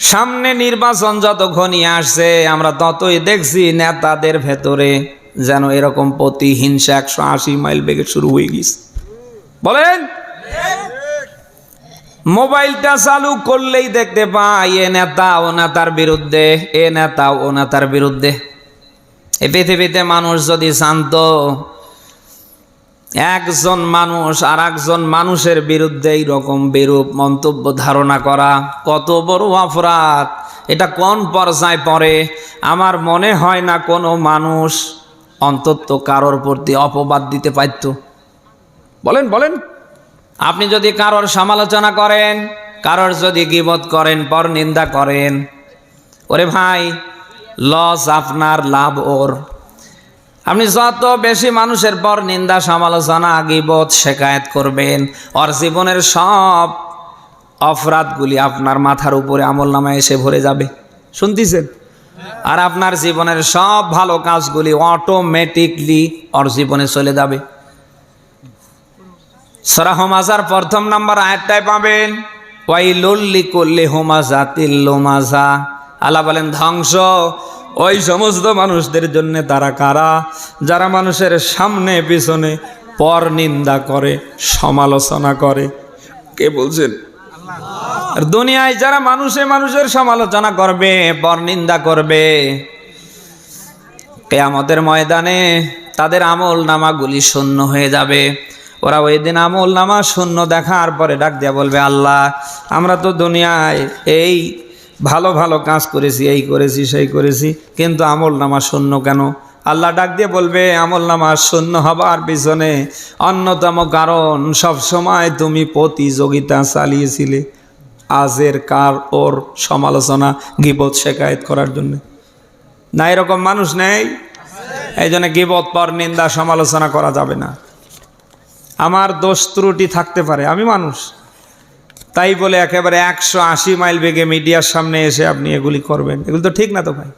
সামনে নির্বাচন যত ঘনিয়ে আসছে, আমরা ততই দেখছি নেতাদের ভেতরে যেন এরকম প্রতিহিংসা একশো আশি মাইল বেগে শুরু হয়ে গেছে। বলেন? মোবাইলটা চালু করলেই দেখতে পাই এ নেতা ও নেতার বিরুদ্ধে, এ নেতা ও নেতার বিরুদ্ধে। এ পৃথিবীতে মানুষ যদি শান্ত একজন মানুষ আর একজন মানুষের বিরুদ্ধে এইরকম বিরূপ মন্তব্য ধারণা করা কত বড় অপরাধ। এটা কোন পর্যায়ে পড়ে? আমার মনে হয় না কোনো মানুষ অন্তত কারোর প্রতি অপবাদ দিতে পারত। বলেন বলেন। আপনি যদি কারোর সমালোচনা করেন, কারোর যদি গিবত করেন, পর নিন্দা করেন, ওরে ভাই, লস আপনার লাভ ওর। আপনি যত বেশি মানুষের পর নিন্দা, সমালোচনা, গিবত শেখায়ত করবেন, ওর জীবনের সব অপরাধগুলি আপনার মাথার উপরে আমল নামায় এসে ভরে যাবে। শুনতেছেন? আর আপনার জীবনের সব ভালো কাজগুলি অটোমেটিকলি ওর জীবনে চলে যাবে। সরা হোমাজার প্রথম নাম্বার আয়াতটায় পাবেন ওয়াই লল্লি করলে হোমাজা তিল্লোমাজা আল্লাহ বলেন, ধ্বংস ওই সমস্ত মানুষদের জন্য তারা কারা? যারা মানুষের সামনে, পিছনে পর নিন্দা করে, সমালোচনা করে। কে বলছেন? দুনিয়ায় যারা মানুষে মানুষের সমালোচনা করবে, পর নিন্দা করবে, কেয়ামতের ময়দানে তাদের আমল নামাগুলি শূন্য হয়ে যাবে। ওরা ওই দিন আমল নামা শূন্য দেখার পরে ডাক দিয়া বলবে, আল্লাহ, আমরা তো দুনিয়ায় এই ভালো ভালো কাজ করেছি, এই করেছি, সেই করেছি, কিন্তু আমল নামা শূন্য কেন? আল্লাহ ডাক দিয়ে বলবে, আমল নামা শূন্য হবার পিছনে অন্যতম কারণ, সব সময় তুমি প্রতিযোগিতা চালিয়েছিলে। আজের কার ওর সমালোচনা, গিবত, শেখায়ত করার জন্য। না, এরকম মানুষ নেই? এই জন্য গিবত পর নিন্দা, সমালোচনা করা যাবে না। আমার দোষ ত্রুটি থাকতে পারে, আমি মানুষ। তাই বলে একেবারে একশো আশি মাইল বেগে মিডিয়ার সামনে এসে আপনি এগুলি করবেন। এগুলো তো ঠিক না তো ভাই?